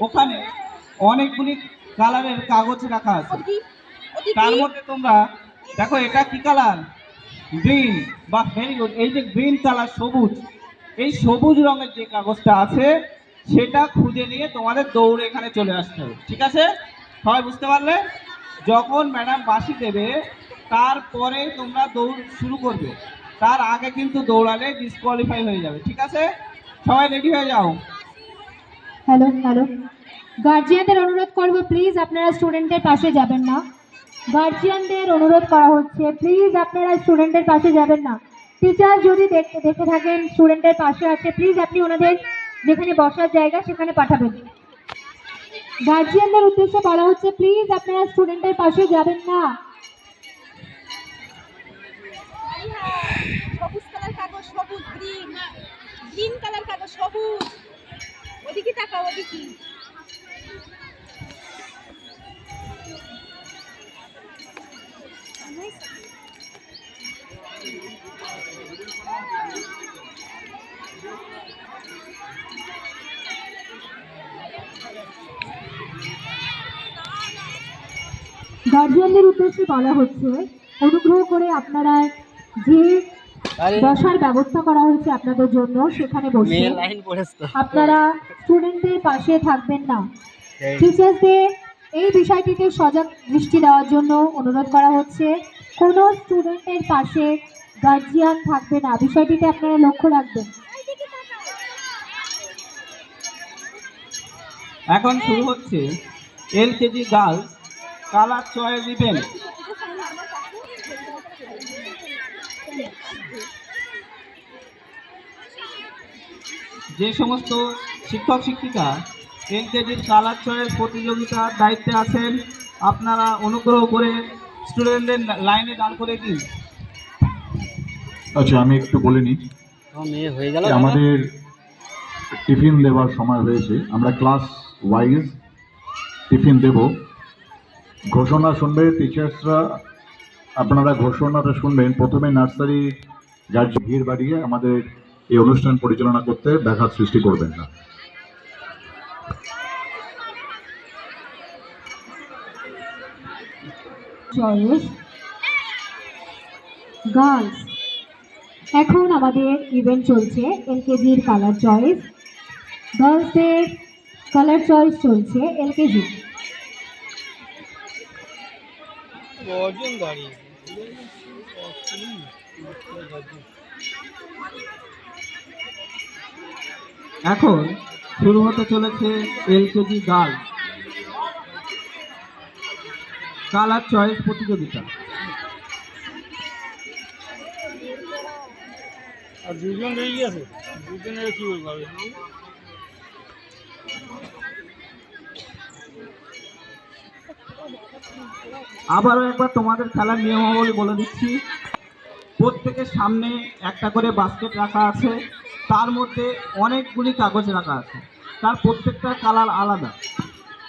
ওখানে অনেকগুলি কালারের কাগজ রাখা আছে। তার মধ্যে তোমরা দেখো এটা কি কালার? গ্রিন বা ভেরি গুড। এই যে গ্রিন কালার সবুজ। এই সবুজ রঙের যে কাগজটা আছে সেটা খুঁজে নিয়ে তোমাদের দৌড়ে এখানে চলে আসতে হবে। ঠিক আছে? সবাই বুঝতে পারলে? যখন ম্যাডাম বাসি দেবে তারপরে তোমরা দৌড় শুরু করবে। তার আগে কিন্তু দৌড়ালে ডিসকোয়ালিফাই হয়ে যাবে। ঠিক আছে? সবাই রেডি হয়ে যাও? Hello hello. গার্জিয়ানদের অনুরোধ করব প্লিজ আপনারা স্টুডেন্টের পাশে যাবেন না। গার্জিয়ানদের অনুরোধ করা হচ্ছে প্লিজ আপনারা স্টুডেন্টের পাশে যাবেন না। টিচার যদি দেখতে দেখে থাকেন স্টুডেন্টের পাশে আছে প্লিজ আপনি ওনাদের যেখানে বসার জায়গা সেখানে পাঠাবেন। গার্জিয়ানদের উদ্দেশ্যে বলা হচ্ছে প্লিজ আপনারা স্টুডেন্টের পাশে যাবেন না। কাগজ, সবুজ গ্রিন কালার কাগজ, সবুজ। ওদিকে ওদিকে। গার্জিয়ানদের উদ্দেশ্যে বলা হচ্ছে অনুগ্রহ করে আপনারা যে বসার ব্যবস্থা করা হয়েছে আপনাদের জন্য সেখানে বসে আপনারা স্টুডেন্টদের পাশে থাকবেন না। টিচার্সদের এই বিষয়টিতে সজাগ দৃষ্টি দেওয়ার জন্য অনুরোধ করা হচ্ছে কোনো স্টুডেন্টের পাশে গার্জিয়ান থাকবে না। বিষয়টিতে আপনারা লক্ষ্য রাখবেন। এখন শুরু হচ্ছে LKG girls colour choice event. যে সমস্ত শিক্ষক শিক্ষিকা এলকেজির কালার চয়েস প্রতিযোগিতার দায়িত্বে আছেন আপনারা অনুগ্রহ করে স্টুডেন্টদের লাইনে দাঁড় করে দিন। আচ্ছা আমি একটু বলে নিই। হয়ে গেল আমাদের টিফিন দেওয়ার সময় হয়েছে। আমরা ক্লাস ওয়াইজ টিফিন দেব। ঘোষণা শুনবে টিচার্সরা আপনারা ঘোষণাটা শুনবেন। প্রথমে নার্সারি যার ভিড় বাড়িয়ে আমাদের এই অনুষ্ঠান পরিচালনা করতে ব্যাঘাত সৃষ্টি করবেন না। চয়েস গার্লস, এখন আমাদের ইভেন্ট চলছে এলকেজির কালার চয়েস গার্লসদের কালার চয়েস চলছে এলকেজি। এখন শুরু হতে চলেছে এলকেজি গার্লস কালার চয়েস প্রতিযোগিতা। আর দুজন রয়ে গেছে। দুজনের কি বলব? আবারও একবার তোমাদের খেলার নিয়মাবলী বলে দিচ্ছি। প্রত্যেকের সামনে একটা করে বাস্কেট রাখা আছে। তার মধ্যে অনেকগুলি কাগজ রাখা আছে। তার প্রত্যেকটা কালার আলাদা।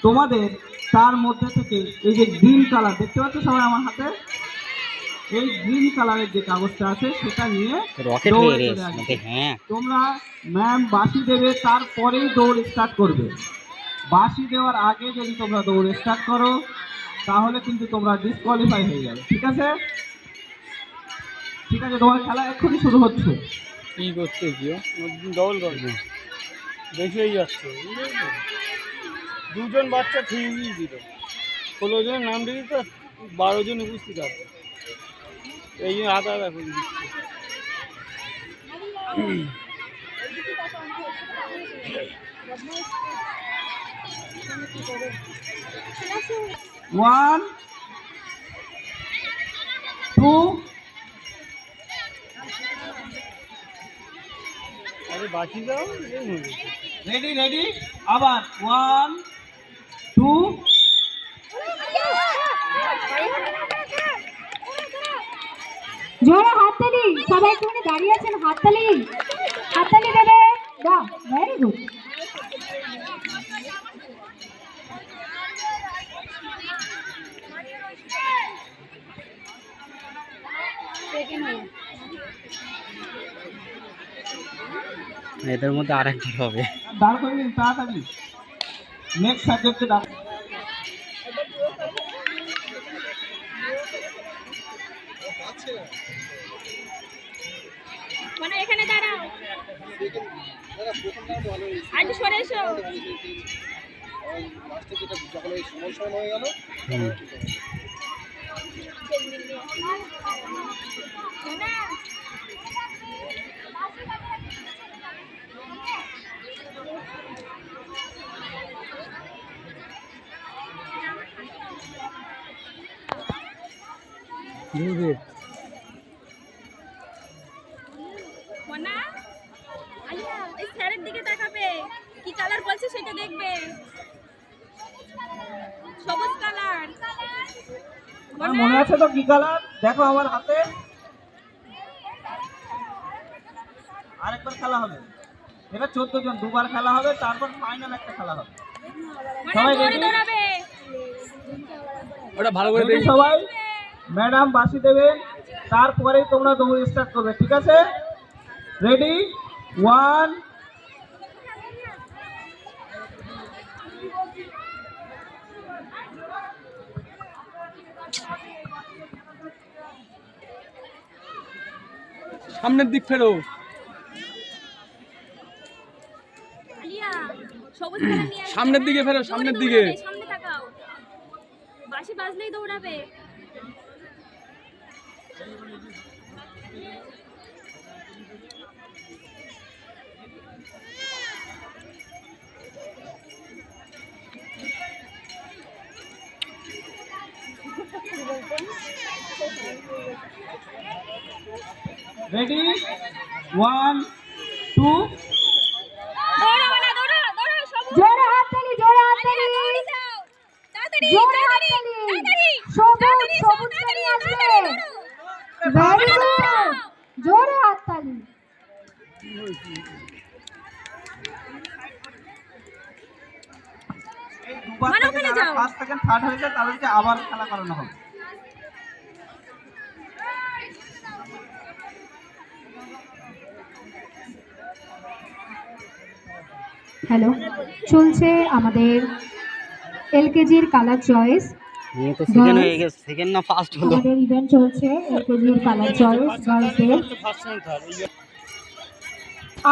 তোমাদের তার মধ্যে থেকে এই যে গ্রিন কালার দেখতে পাচ্ছ সবাই আমার হাতে? এই গ্রিন কালারের যে কাগজটা আছে সেটা নিয়ে। হ্যাঁ। তোমরা ম্যাম বাসি দেবে তারপরেই দৌড় স্টার্ট করবে। বাসি দেওয়ার আগে যদি তোমরা দৌড় স্টার্ট করো তাহলে কিন্তু তোমরা ডিসকোয়ালিফাই হয়ে যাবে ঠিক আছে? ঠিক আছে তোমার খেলা এক্ষুনি শুরু হচ্ছে। কি করছে গিয়ে ডবল করবে বেশি হয়ে যাচ্ছে। দুজন বাচ্চা ঠিকই দিল। ষোলো জনের নাম দিবি তো বারো জন উপস্থিত আছে। এই জন্য আধা আধা করে দিচ্ছে ওয়ান টু। রেডি রেডি আবার ওয়ান টু জোরে হাততালি সবাই একটুখানি দাঁড়িয়ে আছেন হাততালি হাততালি দেবে। বাহ ভেরি গুড এদের মধ্যে আরেকবার হবে। নেক্সট সাবজেক্টে মানে এখানে দাঁড়াও। আজ সরে এসো। মনা আলিয়া এই স্যারের দিকে তাকাবে। কি কালার বলছে সেটা দেখবে। সবুজ কালার আমার মনে? আছে তো কি কালার দেখো আমার হাতে। আরেকবার খেলা হবে। এটা চোদ্দ জন দুবার খেলা হবে তারপর ফাইনাল একটা খেলা হবে। সবাই ওটা ভালো করে সবাই? ম্যাডাম বাসি দেবে তারপরেই তোমরা দৌড় স্টার্ট করবে ঠিক আছে? রেডি ওয়ান সামনের দিক ফেরো। সামনের দিকে হ্যাঁ? ফেরো, সামনের দিকে। বাঁশি বাজলেই দৌড়াবে। রেডি ওয়ান টু জোরে জোরে আলিয়া হাততালি দৌড়ে যাও তাড়াতাড়ি জোরে হাততালি তাড়াতাড়ি সবুজ সবুজ কালি আসবে। ভেরি দৌড়ো। গুড জোরে হাততালি এই দুবার মানে ওখানে যাও। ফার্স্ট সেকেন্ড থার্ড হয়েছে তাদেরকে আবার খেলা করানো হবে হ্যালো চলছে আমাদের এলকেজির কালার চয়েস নিয়ে তো সেকেন্ড হয়ে গেছে সেকেন্ড না ফার্স্ট হলো। আমাদের ইভেন্ট চলছে চয়েস টাইম থার্ড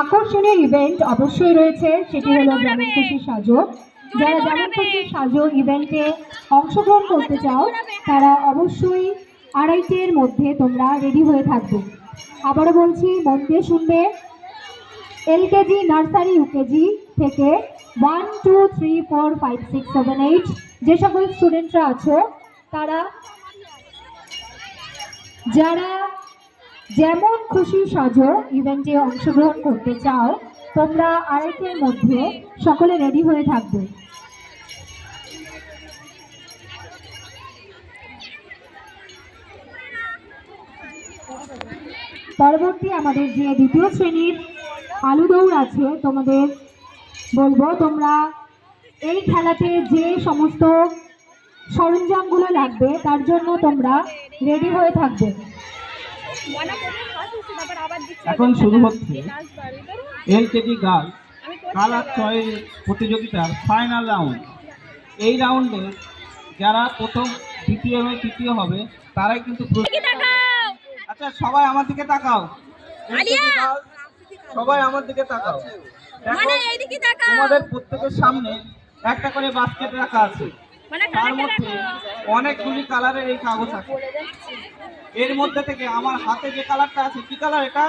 আকর্ষণীয় ইভেন্ট অবশ্যই রয়েছে সেটি হলো যেমন খুশি সাজো। যারা যেমন খুশি সাজো ইভেন্টে অংশগ্রহণ করতে চাও তারা অবশ্যই আড়াইটের মধ্যে তোমরা রেডি হয়ে থাকবে। আবারও বলছি মন দিয়ে শুনবে। এলকেজি নার্সারি ইউকেজি থেকে one two three four five six seven eight যে সকল স্টুডেন্টরা আছো, তারা যারা যেমন খুশি সাজো, ইভেন্টে অংশগ্রহণ করতে চাও, তোমরা আড়াইটের মধ্যে সকলে রেডি হয়ে থাকবে। পরবর্তী আমাদের যে দ্বিতীয় শ্রেণির আলু দৌড় আছে, তোমাদের বলব তোমরা এই খেলাতে যে সমস্ত সরঞ্জামগুলো লাগবে তার জন্য তোমরা রেডি হয়ে থাকবে। মনা এখন শুরু হচ্ছে এবার গার্ল কালার চয়েস প্রতিযোগিতার ফাইনাল রাউন্ড এই রাউন্ডে যারা প্রথম দ্বিতীয় এবং তৃতীয় হবে তারাই কিন্তু আচ্ছা সবাই আমার দিকে তাকাও। সবাই আমার দিকে তাকাও। তাকাও। তোমাদের প্রত্যেকের সামনে একটা করে বাস্কেট রাখা আছে। তার মধ্যে অনেকগুলি কালারের এই কাগজ আছে। এর মধ্যে থেকে আমার হাতে যে কালারটা আছে কি কালার এটা?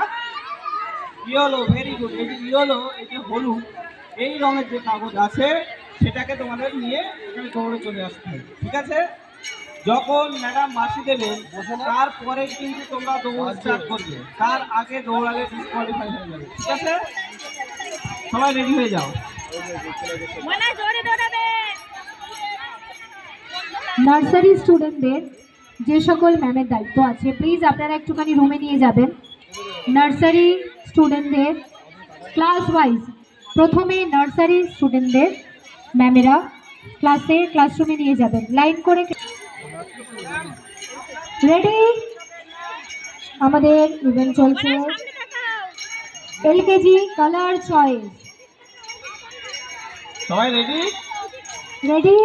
ইয়েলো ভেরি গুড এই যে ইয়েলো এই যে হলুদ এই রঙের যে কাগজ আছে সেটাকে তোমাদের নিয়ে এখানে দৌড়ে চলে আসতে হবে। ঠিক আছে? যখন ম্যাডাম মাসি দেবেন তারপরে কিন্তু তোমরা দৌড় স্টার্ট করবে। তার আগে দৌড়ালে ডিসকোয়ালিফাই হয়ে যাবে। ঠিক আছে? সবাই রেডি হয়ে যাও। মনা নার্সারি স্টুডেন্টদের যে সকল ম্যামের দায়িত্ব আছে প্লিজ আপনারা একটুখানি রুমে নিয়ে যাবেন। নার্সারি স্টুডেন্টদের ক্লাস ওয়াইজ প্রথমে নার্সারি স্টুডেন্টদের ম্যামেরা ক্লাসে ক্লাসরুমে নিয়ে যাবেন। লাইন করে রেডি আমাদের ইভেন্ট চলছে। এলকেজি কালার চয়েস সবাই রেডি রেডি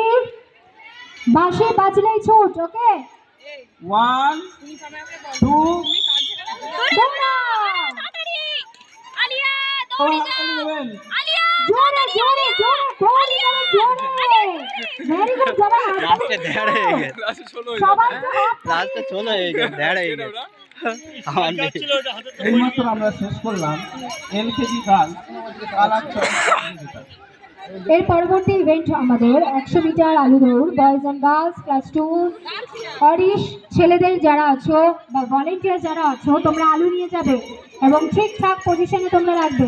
বাসে বাজলেই ছুট ওকে? ওয়ান টু আমার এইমাত্র শেষ করলাম। এলকেজি কালার এর পরবর্তী ইভেন্ট আমাদের একশো মিটার আলু দৌড় boys and girls class two Auris ছেলেদের যারা আছো বা ভলেন্টিয়ার যারা আছো, তোমরা আলু নিয়ে যাবে এবং ঠিকঠাক পজিশনে তোমরা রাখবে।